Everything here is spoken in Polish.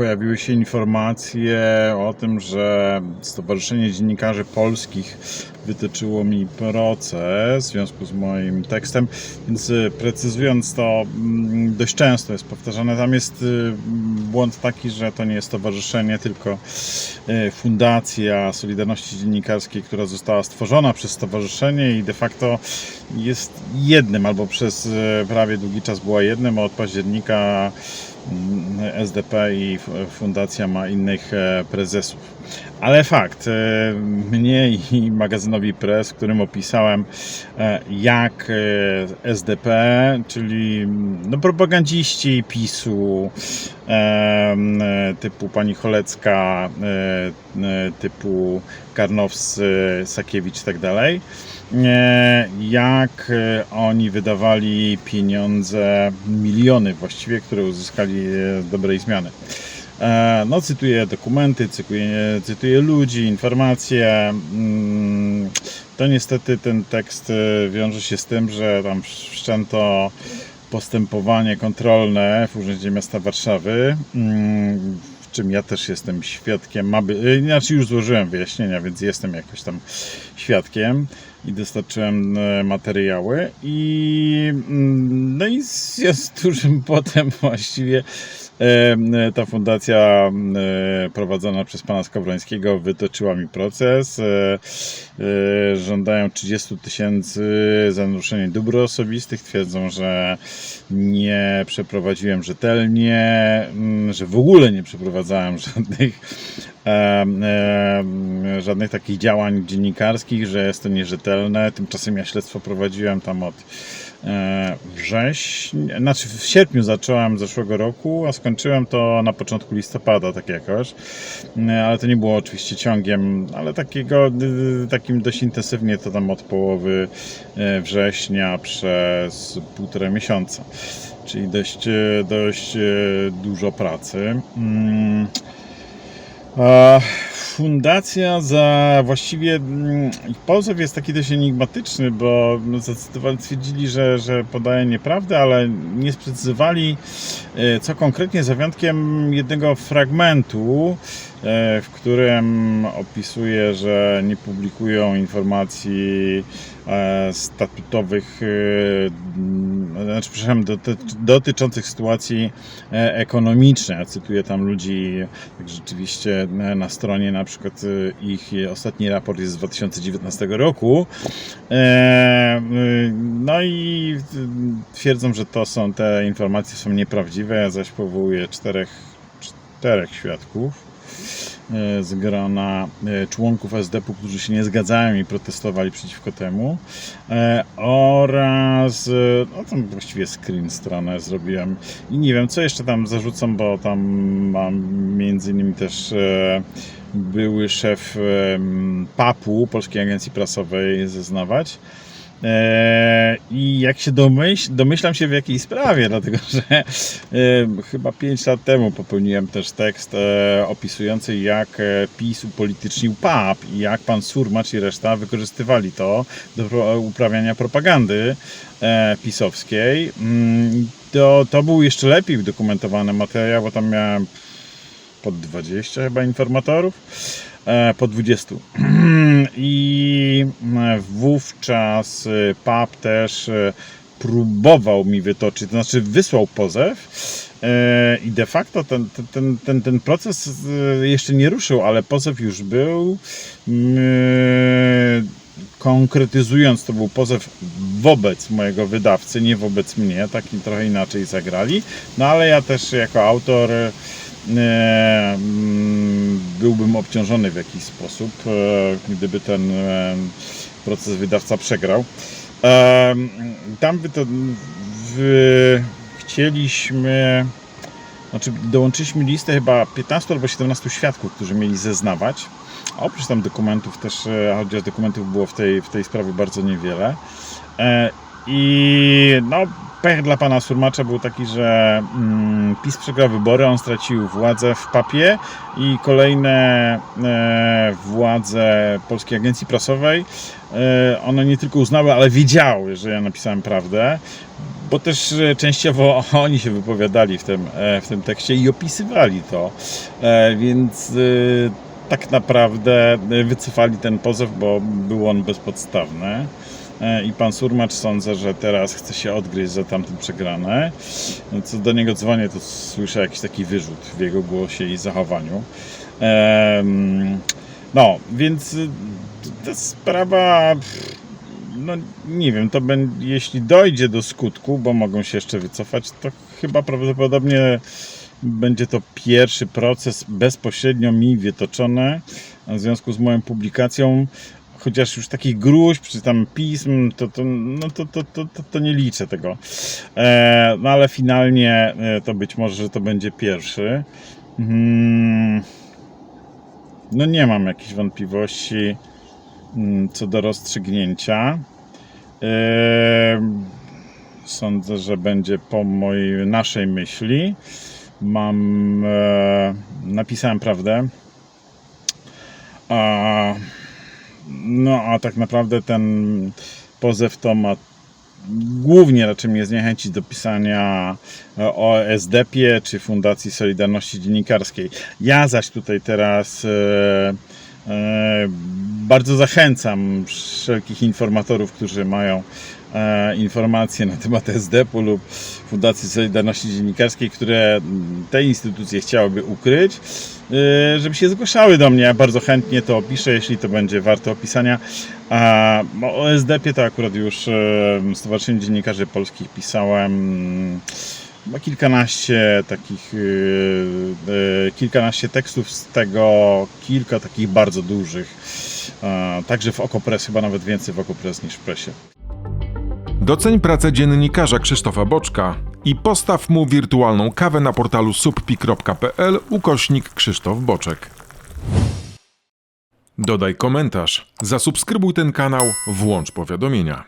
pojawiły się informacje o tym, że Stowarzyszenie Dziennikarzy Polskich wytyczyło mi proces w związku z moim tekstem, więc y, precyzując to, mm, dość często jest powtarzane. Tam jest y, błąd taki, że to nie jest stowarzyszenie, tylko y, Fundacja Solidarności Dziennikarskiej, która została stworzona przez stowarzyszenie i de facto jest jednym, albo przez prawie długi czas była jednym, a od października mm, SDP i fundacja ma innych e, prezesów. Ale fakt, e, mnie i magazynowi Press, w którym opisałem, e, jak SDP, czyli no, propagandziści PiSu, typu pani Cholecka, typu Karnowscy, Sakiewicz i tak dalej, jak oni wydawali pieniądze, miliony właściwie, które uzyskali z dobrej zmiany. E, No, cytuję dokumenty, cytuję, ludzi, informacje. Mm, To niestety ten tekst e, wiąże się z tym, że tam wszczęto postępowanie kontrolne w Urzędzie Miasta Warszawy, mm, w czym ja też jestem świadkiem. By, e, już złożyłem wyjaśnienia, więc jestem jakoś tam świadkiem i dostarczyłem materiały i mm, no i z, z dużym potem właściwie Ta fundacja prowadzona przez pana Skowrońskiego wytoczyła mi proces. E, e, Żądają 30 tysięcy za naruszenie dóbr osobistych. Twierdzą, że nie przeprowadziłem rzetelnie, mm, że w ogóle nie przeprowadzałem żadnych, żadnych takich działań dziennikarskich, że jest to nierzetelne. Tymczasem ja śledztwo prowadziłem tam od e, września, znaczy w sierpniu zacząłem zeszłego roku, a skończyłem to na początku listopada, tak jakoś. E, Ale to nie było oczywiście ciągiem, ale takiego, y, takim dość intensywnie to tam od połowy e, września przez półtora miesiąca. Czyli dość, e, dość e, dużo pracy. Mm. A Fundacja za właściwie mm, pozew jest taki dość enigmatyczny, bo zacytowali, twierdzili, że, że podaje nieprawdę, ale nie sprecyzowali e, co konkretnie za wyjątkiem jednego fragmentu, e, w którym opisuje, że nie publikują informacji e, statutowych, znaczy, przepraszam, doty, dotyczących sytuacji ekonomicznej. Ja cytuję tam ludzi, tak rzeczywiście na stronie na przykład e, ich ostatni raport jest z 2019 roku. E, y, No i y, twierdzą, że to są te informacje są nieprawdziwe, ja zaś powołuję czterech, czterech świadków e, z grona e, członków SDP-u, którzy się nie zgadzają i protestowali przeciwko temu. Oraz no tam właściwie screen stronę zrobiłem. I nie wiem co jeszcze tam zarzucam, bo tam mam między innymi też e, były szef PAP-u, Polskiej Agencji Prasowej zeznawać E, I jak się domyśl, domyślam się w jakiej sprawie, dlatego że chyba 5 lat temu popełniłem też tekst e, opisujący jak e, PiS upolitycznił PAP i jak pan Surmacz i reszta wykorzystywali to do uprawiania propagandy pisowskiej. Mm, To, to był jeszcze lepiej udokumentowany materiał, bo tam miałem pod 20 chyba informatorów, e, po 20. I e, wówczas e, PAP też e, próbował mi wytoczyć, to znaczy wysłał pozew e, i de facto ten, ten- ten, ten, proces e, jeszcze nie ruszył, ale pozew już był. Mm, Konkretyzując, to był pozew wobec mojego wydawcy, nie wobec mnie, taki trochę inaczej zagrali. No ale ja też jako autor mm, byłbym obciążony w jakiś sposób, e, gdyby ten e, proces wydawca przegrał. E, Tam by to w, chcieliśmy, znaczy dołączyliśmy listę chyba 15 albo 17 świadków, którzy mieli zeznawać. A oprócz tam dokumentów też, e, chociaż dokumentów było w tej, w tej sprawie bardzo niewiele. I no, pech dla pana Surmacza był taki, że mm, PiS przegrał wybory, on stracił władzę w papie i kolejne e, władze Polskiej Agencji Prasowej, e, one nie tylko uznały, ale wiedziały, że ja napisałem prawdę, bo też e, częściowo oni się wypowiadali w tym, e, w tym tekście i opisywali to, e, więc e, tak naprawdę e, wycofali ten pozew, bo był on bezpodstawny. E, I pan Surmacz sądzę, że teraz chce się odgryźć za tamten przegrane. Co do niego dzwonię, to słyszę jakiś taki wyrzut w jego głosie i zachowaniu. No, więc y, ta sprawa, no nie wiem, to będzie, jeśli dojdzie do skutku, bo mogą się jeszcze wycofać, to chyba prawdopodobnie będzie to pierwszy proces bezpośrednio mi wytoczony w związku z moją publikacją chociaż już takich gruźb, czy tam pism, to, to, no to, to, to, to, to nie liczę tego. E, no ale finalnie e, to być może, że to będzie pierwszy. Mm, no nie mam jakichś wątpliwości mm, co do rozstrzygnięcia. E, sądzę, że będzie po mojej, naszej myśli. Mam, e, napisałem prawdę. A, no a tak naprawdę ten pozew to ma głównie raczej mnie zniechęcić do pisania e, o SDP-ie czy Fundacji Solidarności Dziennikarskiej. Ja zaś tutaj teraz e, e, bardzo zachęcam wszelkich informatorów, którzy mają informacje na temat SDP-u lub Fundacji Solidarności Dziennikarskiej, które mm, te instytucje chciałyby ukryć, e, żeby się zgłaszały do mnie. Ja bardzo chętnie to opiszę, jeśli to będzie warte opisania. A o SDP to akurat już e, Stowarzyszenie Dziennikarzy Polskich pisałem mm, chyba kilkanaście takich, e, e, kilkanaście tekstów, z tego kilka takich bardzo dużych. E, Także w Okopres, chyba nawet więcej w Okopres niż w presie. Doceń pracę dziennikarza Krzysztofa Boczka i postaw mu wirtualną kawę na portalu subpi.pl ukośnik Krzysztof Boczek. Dodaj komentarz, zasubskrybuj ten kanał, włącz powiadomienia.